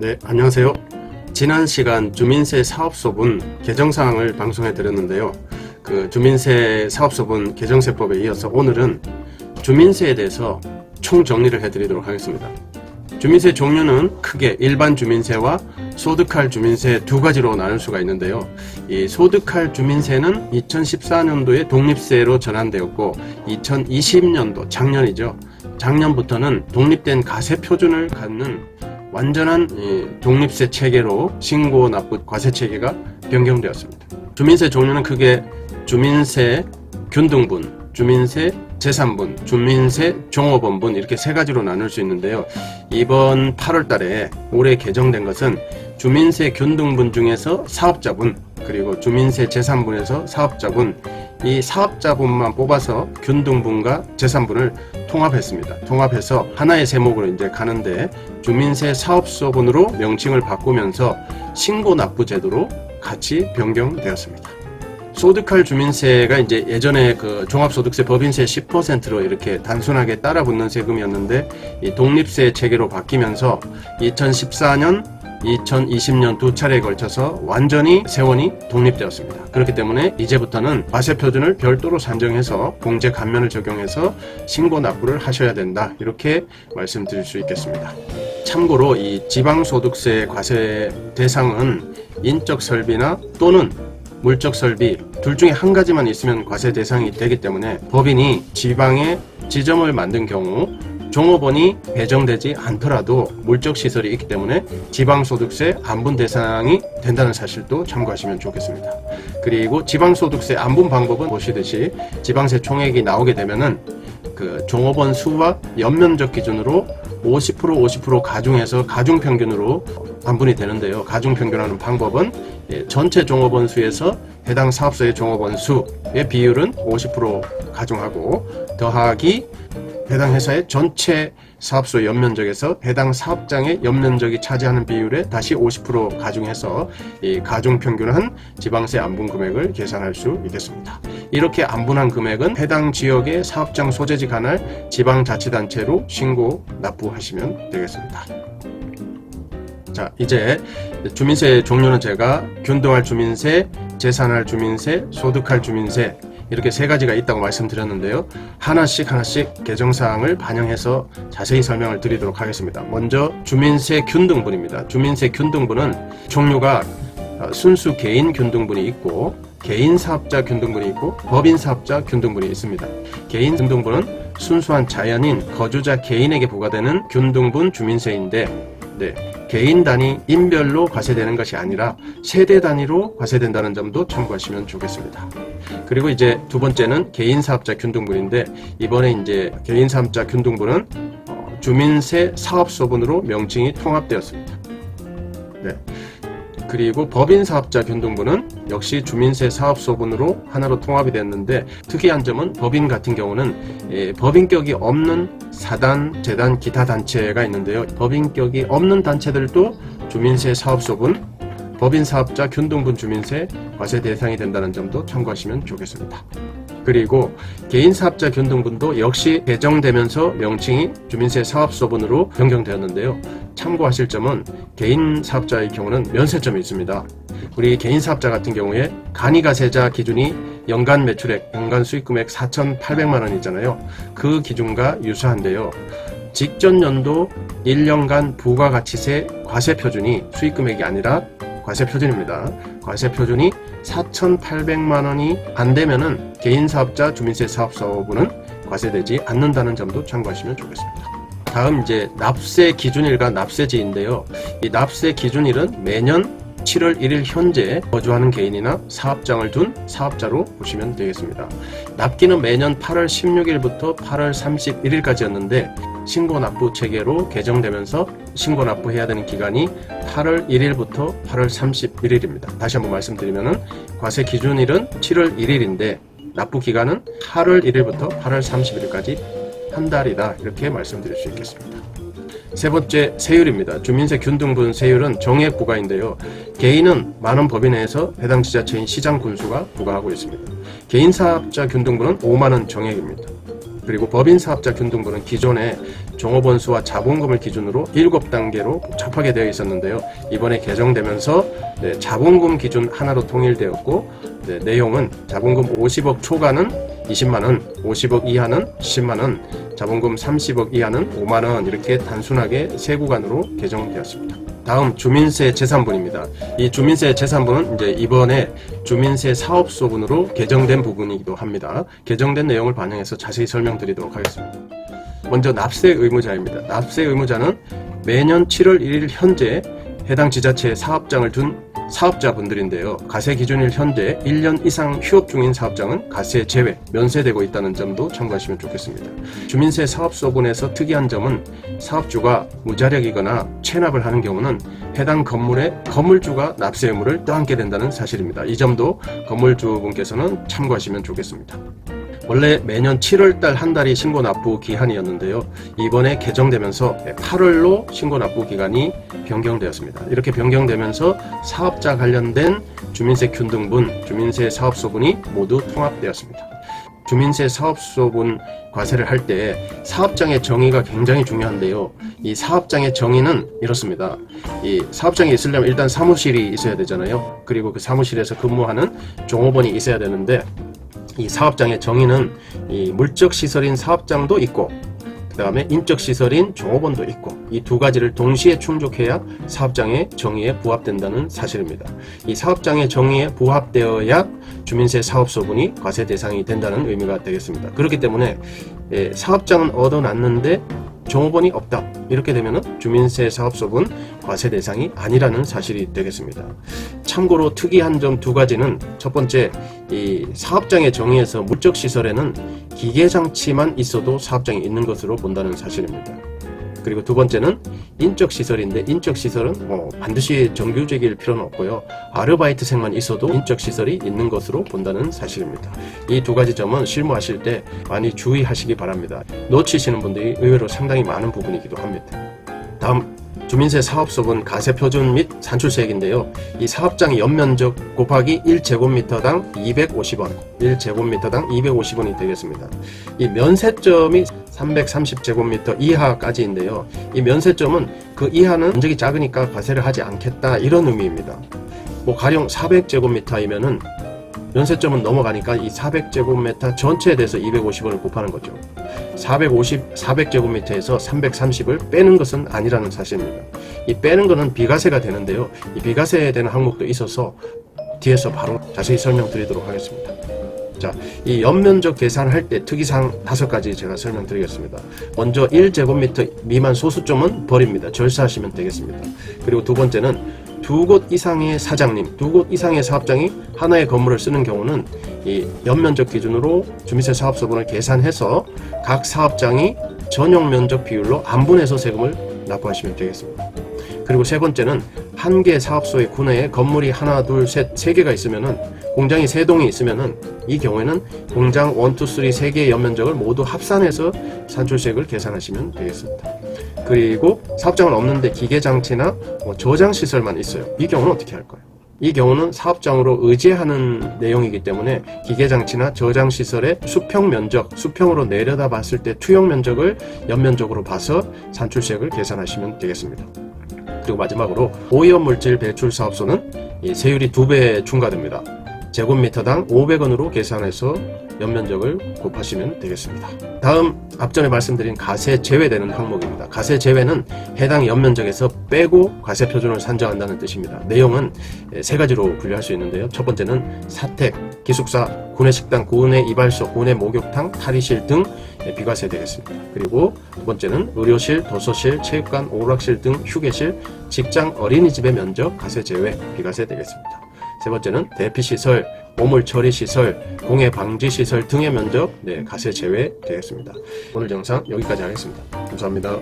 네, 안녕하세요. 지난 시간 주민세 사업소분 개정사항을 방송해 드렸는데요. 그 주민세 사업소분 개정세법에 이어서 오늘은 주민세에 대해서 총 정리를 해 드리도록 하겠습니다. 주민세 종류는 크게 일반 주민세와 소득할 주민세 두 가지로 나눌 수가 있는데요. 이 소득할 주민세는 2014년도에 독립세로 전환되었고 2020년도 작년이죠. 작년부터는 독립된 가세 표준을 갖는 완전한 이 독립세 체계로 신고 납부 과세 체계가 변경되었습니다. 주민세 종류는 크게 주민세 균등분, 주민세 재산분, 주민세 종업원분 이렇게 세 가지로 나눌 수 있는데요. 이번 8월 달에 올해 개정된 것은 주민세 균등분 중에서 사업자분 그리고 주민세 재산분에서 사업자분 이 사업자분만 뽑아서 균등분과 재산분을 통합했습니다. 통합해서 하나의 세목으로 이제 가는데 주민세 사업소분으로 명칭을 바꾸면서 신고 납부 제도로 같이 변경되었습니다. 소득할 주민세가 이제 예전에 그 종합소득세 법인세 10%로 이렇게 단순하게 따라 붙는 세금이었는데 이 독립세 체계로 바뀌면서 2014년 2020년 두 차례에 걸쳐서 완전히 세원이 독립되었습니다. 그렇기 때문에 이제부터는 과세 표준을 별도로 산정해서 공제 감면을 적용해서 신고 납부를 하셔야 된다. 이렇게 말씀드릴 수 있겠습니다. 참고로 이 지방소득세 과세 대상은 인적 설비나 또는 물적 설비 둘 중에 한 가지만 있으면 과세 대상이 되기 때문에 법인이 지방에 지점을 만든 경우 종업원이 배정되지 않더라도 물적 시설이 있기 때문에 지방소득세 안분 대상이 된다는 사실도 참고하시면 좋겠습니다. 그리고 지방소득세 안분 방법은 보시듯이 지방세 총액이 나오게 되면은 그 종업원 수와 연면적 기준으로 50% 50% 가중해서 가중 평균으로 안분이 되는데요. 가중 평균하는 방법은 예, 전체 종업원 수에서 해당 사업소의 종업원 수의 비율은 50% 가중하고 더하기 해당 회사의 전체 사업소 연면적에서 해당 사업장의 연면적이 차지하는 비율에 다시 50% 가중해서 이 가중 평균한 지방세 안분 금액을 계산할 수 있겠습니다. 이렇게 안분한 금액은 해당 지역의 사업장 소재지 관할 지방자치단체로 신고 납부하시면 되겠습니다. 자, 이제 주민세 종류는 제가 균등할 주민세, 재산할 주민세, 소득할 주민세 이렇게 세 가지가 있다고 말씀드렸는데요. 하나씩 하나씩 개정사항을 반영해서 자세히 설명을 드리도록 하겠습니다. 먼저 주민세 균등분입니다. 주민세 균등분은 종류가 어, 순수 개인 균등분이 있고 개인 사업자 균등분이 있고 법인 사업자 균등분이 있습니다. 개인 균등분은 순수한 자연인 거주자 개인에게 부과되는 균등분 주민세인데 네, 개인 단위 인별로 과세되는 것이 아니라 세대 단위로 과세된다는 점도 참고하시면 좋겠습니다. 그리고 이제 두 번째는 개인 사업자 균등분인데 이번에 이제 개인 사업자 균등분은 어, 주민세 사업소분으로 명칭이 통합되었습니다. 네. 그리고 법인 사업자 균등분은 역시 주민세 사업소분으로 하나로 통합이 됐는데 특이한 점은 법인 같은 경우는 예, 법인격이 없는 사단, 재단, 기타 단체가 있는데요. 법인격이 없는 단체들도 주민세 사업소분, 법인 사업자 균등분 주민세 과세 대상이 된다는 점도 참고하시면 좋겠습니다. 그리고 개인 사업자 균등분도 역시 개정되면서 명칭이 주민세 사업소분으로 변경되었는데요. 참고하실 점은 개인 사업자의 경우는 면세점이 있습니다. 우리 개인 사업자 같은 경우에 간이가세자 기준이 연간 매출액, 연간 수익금액 4,800만 원이잖아요. 그 기준과 유사한데요. 직전 연도 1년간 부가가치세 과세 표준이 수익금액이 아니라 과세 표준입니다. 과세 표준이 4,800만 원이 안 되면은 개인 사업자 주민세 사업소분은 과세되지 않는다는 점도 참고하시면 좋겠습니다. 다음 이제 납세 기준일과 납세지인데요. 이 납세 기준일은 매년 7월 1일 현재 거주하는 개인이나 사업장을 둔 사업자로 보시면 되겠습니다. 납기는 매년 8월 16일부터 8월 31일까지였는데 신고 납부 체계로 개정되면서 신고 납부해야 되는 기간이 8월 1일부터 8월 31일입니다. 다시 한번 말씀드리면은 과세 기준일은 7월 1일인데 납부 기간은 8월 1일부터 8월 31일까지 한 달이다 이렇게 말씀드릴 수 있겠습니다. 세 번째 세율입니다. 주민세 균등분 세율은 정액 부과인데요. 개인은 만원 법인 내에서 해당 지자체인 시장 군수가 부과하고 있습니다. 개인 사업자 균등분은 5만원 정액입니다. 그리고 법인 사업자 균등부는 기존에 종업원 수와 자본금을 기준으로 7단계로 복잡하게 되어 있었는데요. 이번에 개정되면서 네, 자본금 기준 하나로 통일되었고 네, 내용은 자본금 50억 초과는 20만 원, 50억 이하는 10만 원, 자본금 30억 이하는 5만 원 이렇게 단순하게 세 구간으로 개정되었습니다. 다음 주민세 재산분입니다. 이 주민세 재산분은 이제 이번에 주민세 사업소분으로 개정된 부분이기도 합니다. 개정된 내용을 반영해서 자세히 설명드리도록 하겠습니다. 먼저 납세 의무자입니다. 납세 의무자는 매년 7월 1일 현재 해당 지자체에 사업장을 둔 사업자분들인데요. 가세 기준일 현재 1년 이상 휴업 중인 사업장은 가세 제외, 면세되고 있다는 점도 참고하시면 좋겠습니다. 주민세 사업소분에서 특이한 점은 사업주가 무자력이거나 체납을 하는 경우는 해당 건물의 건물주가 납세 의무를 떠안게 된다는 사실입니다. 이 점도 건물주분께서는 참고하시면 좋겠습니다. 원래 매년 7월 달 한 달이 신고 납부 기한이었는데요. 이번에 개정되면서 8월로 신고 납부 기간이 변경되었습니다. 이렇게 변경되면서 사업자 관련된 주민세 균등분, 주민세 사업소분이 모두 통합되었습니다. 주민세 사업소분 과세를 할 때 사업장의 정의가 굉장히 중요한데요. 이 사업장의 정의는 이렇습니다. 이 사업장이 있으려면 일단 사무실이 있어야 되잖아요. 그리고 그 사무실에서 근무하는 종업원이 있어야 되는데 이 사업장의 정의는 이 물적 시설인 사업장도 있고 그 다음에 인적 시설인 종업원도 있고 이 두 가지를 동시에 충족해야 사업장의 정의에 부합된다는 사실입니다. 이 사업장의 정의에 부합되어야 주민세 사업소분이 과세 대상이 된다는 의미가 되겠습니다. 그렇기 때문에 예, 사업장은 얻어놨는데 종업원이 없다. 이렇게 되면 주민세 사업소분 과세 대상이 아니라는 사실이 되겠습니다. 참고로 특이한 점 두 가지는 첫 번째 이 사업장의 정의에서 물적 시설에는 기계 장치만 있어도 사업장이 있는 것으로 본다는 사실입니다. 그리고 두 번째는 인적 시설인데 인적 시설은 뭐 반드시 정규직일 필요는 없고요. 아르바이트생만 있어도 인적 시설이 있는 것으로 본다는 사실입니다. 이 두 가지 점은 실무하실 때 많이 주의하시기 바랍니다. 놓치시는 분들이 의외로 상당히 많은 부분이기도 합니다. 다음 주민세 사업소분 가세 표준 및 산출세액인데요. 이 사업장의 연면적 곱하기 1제곱미터당 250원, 1제곱미터당 250원이 되겠습니다. 이 면세점이 330제곱미터 이하까지인데요. 이 면세점은 그 이하는 면적이 작으니까 과세를 하지 않겠다 이런 의미입니다. 뭐 가령 400제곱미터이면은 면세점은 넘어가니까 이 400제곱미터 전체에 대해서 250원을 곱하는 거죠. 450, 400제곱미터에서 330을 빼는 것은 아니라는 사실입니다. 이 빼는 것은 비과세가 되는데요. 이 비과세에 되는 항목도 있어서 뒤에서 바로 자세히 설명드리도록 하겠습니다. 자, 이 연면적 계산할 때 특이사항 다섯 가지 제가 설명드리겠습니다. 먼저 1제곱미터 미만 소수점은 버립니다. 절사하시면 되겠습니다. 그리고 두 번째는 두 곳 이상의 사장님, 두 곳 이상의 사업장이 하나의 건물을 쓰는 경우는 이 연면적 기준으로 주민세 사업소분을 계산해서 각 사업장이 전용 면적 비율로 안분해서 세금을 납부하시면 되겠습니다. 그리고 세 번째는 한 개 사업소의 구내에 건물이 하나, 둘, 셋, 세 개가 있으면은 공장이 세 동이 있으면은 이 경우에는 공장 원, 투, 쓰리 세 개의 연면적을 모두 합산해서 산출세액을 계산하시면 되겠습니다. 그리고 사업장은 없는데 기계 장치나 뭐 저장 시설만 있어요. 이 경우는 어떻게 할까요? 이 경우는 사업장으로 의제하는 내용이기 때문에 기계 장치나 저장 시설의 수평 면적, 수평으로 내려다 봤을 때 투영 면적을 연면적으로 봐서 산출세액을 계산하시면 되겠습니다. 그리고 마지막으로 오염 물질 배출 사업소는 이 세율이 두배 중과됩니다. 제곱미터당 500원으로 계산해서 연면적을 곱하시면 되겠습니다. 다음 앞전에 말씀드린 가세 제외되는 항목입니다. 가세 제외는 해당 연면적에서 빼고 가세 표준을 산정한다는 뜻입니다. 내용은 세 가지로 분류할 수 있는데요. 첫 번째는 사택, 기숙사, 구내식당, 구내 이발소, 구내 목욕탕, 탈의실 등 비과세 되겠습니다. 그리고 두 번째는 의료실, 도서실, 체육관, 오락실 등 휴게실, 직장, 어린이집의 면적 가세 제외 비과세 되겠습니다. 세 번째는 대피 시설, 오물 처리 시설, 공해 방지 시설 등의 면적 네, 가세 제외 되겠습니다. 오늘 영상 여기까지 하겠습니다. 감사합니다.